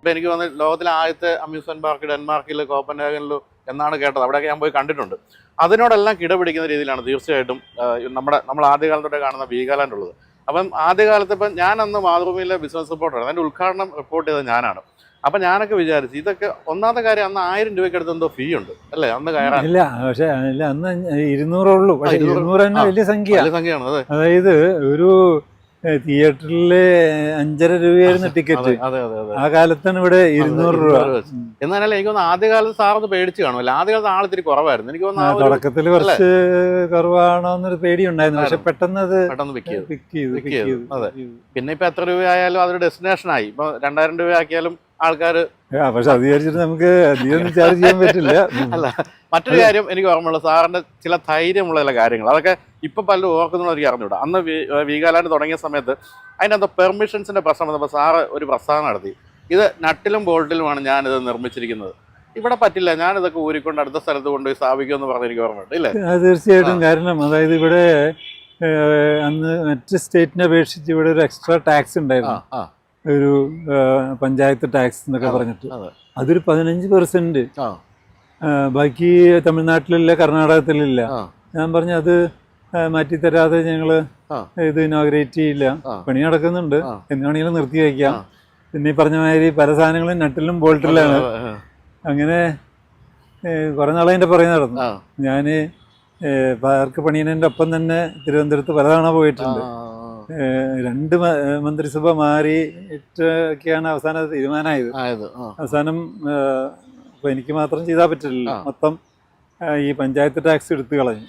ഇപ്പൊ എനിക്ക് തോന്നുന്നു ലോകത്തിലെ ആദ്യത്തെ അമ്യൂസ്മെന്റ് പാർക്ക് ഡെൻമാർക്കിൽ കോപ്പൻഹാഗനിൽ എന്നാണ് കേട്ടത്. അവിടെയൊക്കെ ഞാൻ പോയി കണ്ടിട്ടുണ്ട്. അതിനോടെല്ലാം കിടപിടിക്കുന്ന രീതിയിലാണ് തീർച്ചയായിട്ടും നമ്മുടെ നമ്മൾ ആദ്യകാലത്തോടെ കാണുന്ന വീഗാലാൻഡ് ഉള്ളത്. അപ്പം ആദ്യകാലത്ത് ഇപ്പം ഞാൻ അന്ന് മാതൃഭൂമിയിലെ ബിസിനസ് റിപ്പോർട്ടാണ് അതിന്റെ ഉദ്ഘാടനം റിപ്പോർട്ട് ചെയ്തത് ഞാനാണ്. അപ്പൊ ഞാനൊക്കെ വിചാരിച്ചു ഇതൊക്കെ ഒന്നാമത്തെ കാര്യം അന്ന് ആയിരം രൂപയ്ക്ക് അടുത്ത് എന്തോ ഫീ ഉണ്ട്. അല്ലേ? അന്ന് കയറാൻ. ഇല്ല പക്ഷെ ഇല്ല അന്ന് ഇരുന്നൂറേ ഉള്ളൂ. പക്ഷെ ഇരുന്നൂറ്. ഇരുന്നൂറ് തന്നെ വലിയ സംഖ്യ വലിയ സംഖ്യയാണ് അതെ. അതായത് ഒരു തിയേറ്ററിൽ അഞ്ചര രൂപയായിരുന്നു ടിക്കറ്റ്. ആ കാലത്താണ് ഇവിടെ ഇരുന്നൂറ് രൂപ. എന്നാലും എനിക്ക് തോന്നുന്നു ആദ്യകാലത്ത് സാർ ഒന്ന് പേടിച്ച് കാണുമല്ലോ. ആദ്യകാലത്ത് ആൾ ഇത്തിരി കുറവായിരുന്നു എനിക്ക് തോന്നുന്നു തുടക്കത്തിൽ കുറച്ച് കുറവാണോ എന്നൊരു പേടി ഉണ്ടായിരുന്നു പക്ഷെ പെട്ടെന്ന് അത്. പെട്ടെന്ന്. അതെ. പിന്നെ ഇപ്പൊ എത്ര രൂപയായാലും അതൊരു ഡെസ്റ്റിനേഷൻ ആയി. ഇപ്പൊ രണ്ടായിരം രൂപ ആക്കിയാലും ആൾക്കാർ പക്ഷെ അത് വിചാരിച്ചിട്ട് നമുക്ക് അധികം ചാർജ് ചെയ്യാൻ പറ്റില്ല. അല്ല മറ്റൊരു കാര്യം എനിക്ക് ഓർമ്മയുള്ള സാറിന്റെ ചില ധൈര്യമുള്ള ചില കാര്യങ്ങൾ. അതൊക്കെ ഇപ്പൊ പലരും ഓർക്കുന്നുള്ള എനിക്ക് അറിഞ്ഞൂടാ അന്ന് വീഗാലാൻഡ് തുടങ്ങിയ സമയത്ത് അതിനകത്ത് പെർമിഷൻസിന്റെ പ്രശ്നം വന്നപ്പോൾ സാറ് ഒരു പ്രസ്താവന നടത്തി. ഇത് നട്ടിലും ബോൾട്ടിലുമാണ് ഞാനിത് നിർമ്മിച്ചിരിക്കുന്നത്. ഇവിടെ പറ്റില്ല. ഞാൻ ഇതൊക്കെ ഊരിക്കൊണ്ട് അടുത്ത സ്ഥലത്ത് കൊണ്ടുപോയി സ്ഥാപിക്കുമെന്ന് പറഞ്ഞ് എനിക്ക് ഓർമ്മയുണ്ട് ഇല്ലേ? തീർച്ചയായിട്ടും കാരണം അതായത് ഇവിടെ അന്ന് മറ്റ് സ്റ്റേറ്റിനെ അപേക്ഷിച്ച് ഇവിടെ ഒരു എക്സ്ട്രാ ടാക്സ് ഉണ്ടായിരുന്നു. ഒരു പഞ്ചായത്ത് ടാക്സ് എന്നൊക്കെ പറഞ്ഞിട്ട്. അതൊരു പതിനഞ്ച് പെർസെന്റ് ബാക്കി തമിഴ്നാട്ടിലില്ല കർണാടകത്തിലില്ല. ഞാൻ പറഞ്ഞു അത് മാറ്റി മാറ്റിത്തരാതെ ഞങ്ങൾ ഇത് ഇനോഗ്രേറ്റ് ചെയ്യില്ല. പണി നടക്കുന്നുണ്ട്. എന്നാണെങ്കിലും എന്ന് നിർത്തി വയ്ക്കാം. പിന്നെ ഈ പറഞ്ഞ മാതിരി പല സാധനങ്ങളും നട്ടിലും ബോൾട്ടിലാണ് അങ്ങനെ കുറെ നാളെ എന്റെ പുറകെ നടന്നു. ഞാൻ പാർക്ക് പണിയുന്നതിന്റെ ഒപ്പം തന്നെ തിരുവനന്തപുരത്ത് പലതവണ പോയിട്ടുണ്ട്. രണ്ട് മന്ത്രിസഭ മാറിയിട്ടൊക്കെയാണ് അവസാനം അവസാന തീരുമാനമായത് അവസാനം ഇപ്പൊ എനിക്ക് മാത്രം ചെയ്താൽ പറ്റില്ല. മൊത്തം ഈ പഞ്ചായത്ത് ടാക്സ് എടുത്തു കളഞ്ഞു.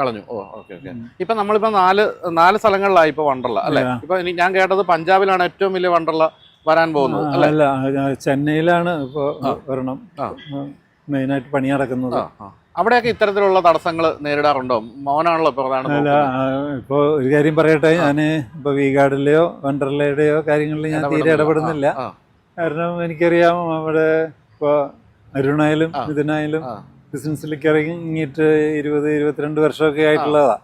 കളഞ്ഞു. ഓ ഓക്കെ ഓക്കെ. ഇപ്പൊ നമ്മളിപ്പോ നാല് നാല് സ്ഥലങ്ങളിലായി ഇപ്പൊ വണ്ടർല അല്ലെ? ഇപ്പൊ ഞാൻ കേട്ടത് പഞ്ചാബിലാണ് ഏറ്റവും വലിയ വണ്ടർല വരാൻ പോകുന്നത് അല്ലെ? ചെന്നൈയിലാണ് ഇപ്പൊ വരണം. ഒരെണ്ണം. മെയിനായിട്ട് പണി നടക്കുന്നത്. അവിടെയൊക്കെ ഇത്തരത്തിലുള്ള തടസ്സങ്ങൾ നേരിടാറുണ്ടോ? മോനാണല്ലോ പ്രധാന. ഇപ്പോൾ ഒരു കാര്യം പറയട്ടെ ഞാൻ ഇപ്പോൾ വീഗാർഡിലെയോ വണ്ടർലയുടെയോ കാര്യങ്ങളിൽ ഞാൻ തീരെ ഇടപെടുന്നില്ല. കാരണം എനിക്കറിയാം അവിടെ ഇപ്പോൾ അരുണായാലും മിഥുനായാലും ഇതിനായാലും ബിസിനസ്സിലേക്ക് ഇറങ്ങിയിട്ട് ഇരുപത് ഇരുപത്തിരണ്ട് വർഷമൊക്കെ ആയിട്ടുള്ളതാ.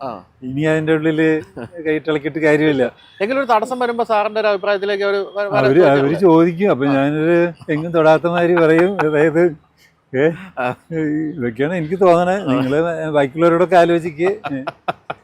ഇനി അതിന്റെ ഉള്ളിൽ കൈട്ടിളക്കിയിട്ട് കാര്യമില്ല. എങ്കിലും തടസ്സം വരുമ്പോ സാറിന്റെ ഒരു അഭിപ്രായത്തിലേക്ക് അവർ അവർ അവർ ചോദിക്കും. അപ്പൊ ഞാനൊരു എങ്ങും തൊടാത്ത മാതിരി പറയും. അതായത്. ഇതൊക്കെയാണ് എനിക്ക് തോന്നണേ. നിങ്ങൾ ബാക്കിയുള്ളവരോടൊക്കെ ആലോചിക്ക്.